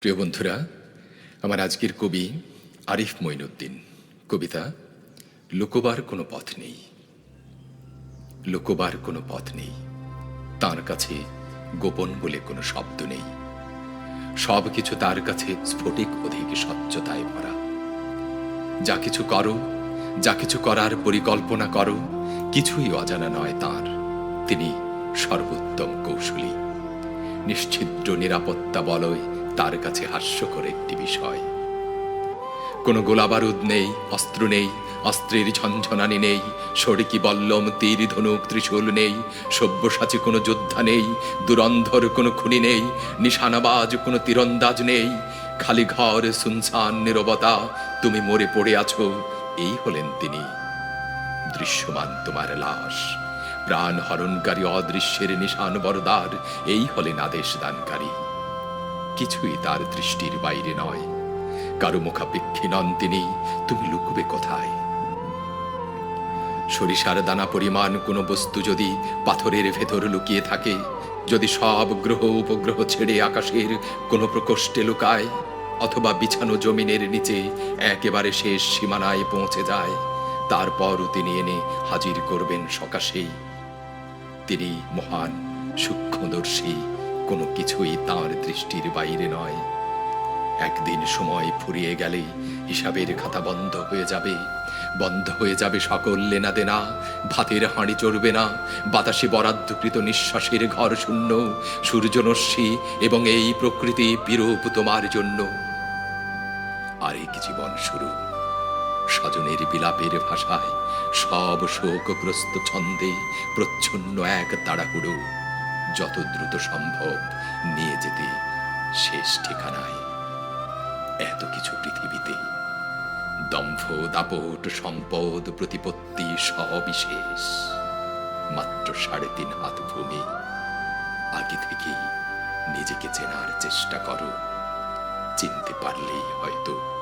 প্রিয় বন্ধুরা, আমার আজকের কবি আরিফ মঈনুদ্দিন। কবিতা, লুকোবার কোনো পথ নেই। লুকোবার কোনো পথ নেই। তার কাছে গোপন বলে কোনো শব্দ নেই। সব কিছু তার কাছে স্ফটিক অধিক স্বচ্ছতায় ভরা। যা কিছু করো, যা কিছু করার পরিকল্পনা করো, কিছুই অজানা নয় তার। তিনি সর্বোত্তম কৌশলী। নিশ্ছিদ্র নিরাপত্তা বলয় তার কাছে হাস্যকর একটি বিষয়। কোনো গোলাবারুদ নেই, অস্ত্র নেই, অস্ত্রের ঝনঝনানি নেই সড়কি বল্লম, তীর ধনুক, ত্রিশূল নেই, সব্যসাচী কোনো যোদ্ধা নেই, দুরন্ধর কোনো খুনি নেই, নিশানাবাজ কোনো তীরন্দাজ নেই, খালি ঘর, সুনসান, নিরবতা, তুমি মরে পড়ে আছো, এই হলেন তিনি। দৃশ্যমান তোমার লাশ প্রাণ হরণকারী অদৃশ্যের নিশান বরদার, এই হলেন আদেশ দানকারী কিছুই তার দৃষ্টির বাইরে নয়। কারও মুখাপেক্ষী নন তিনি। তুমি লুকবে কোথায়? সরিষার দানা পরিমাণ কোনো বস্তু যদি পাথরের ভেতর লুকিয়ে থাকে, যদি সব গ্রহ উপগ্রহ ছেড়ে আকাশের কোনো প্রকোষ্ঠে লুকায়, অথবা বিছানো জমিনের নিচে একেবারে শেষ সীমানায় পৌঁছে যায় তারপরও তিনি এনে হাজির করবেন সকাশেই। তিনি মহান, সূক্ষ্মদর্শী কোনো কিছুই তার দৃষ্টির বাইরে নয়। একদিন সময় ফুরিয়ে গেলে হিসাবের খাতা বন্ধ হয়ে যাবে। বন্ধ হয়ে যাবে সকল লেনা দেনা ভাতের হাঁড়ি চড়বে না। বাতাসে বরাদ্দকৃত নিঃশ্বাসের ঘর শূন্য। সূর্যনস্যি এবং এই প্রকৃতি বিরূপ তোমার জন্য। আরেক জীবন শুরু? স্বজনের বিলাপের ভাষায় সব শোকগ্রস্ত ছন্দে প্রচ্ছন্ন এক তাড়াহুড়ো। যত দ্রুত সম্ভব নিয়ে যেতে শেষ ঠিকানায়। এত কিছু পৃথিবীতে দম্ভ, দাপট, সম্পদ, প্রতিপত্তি সবিশেষ মাত্র সাড়ে তিন হাত ভূমি। আগে থেকেই নিজেকে চেনার চেষ্টা করো। চিনতে পারলেই হয়তো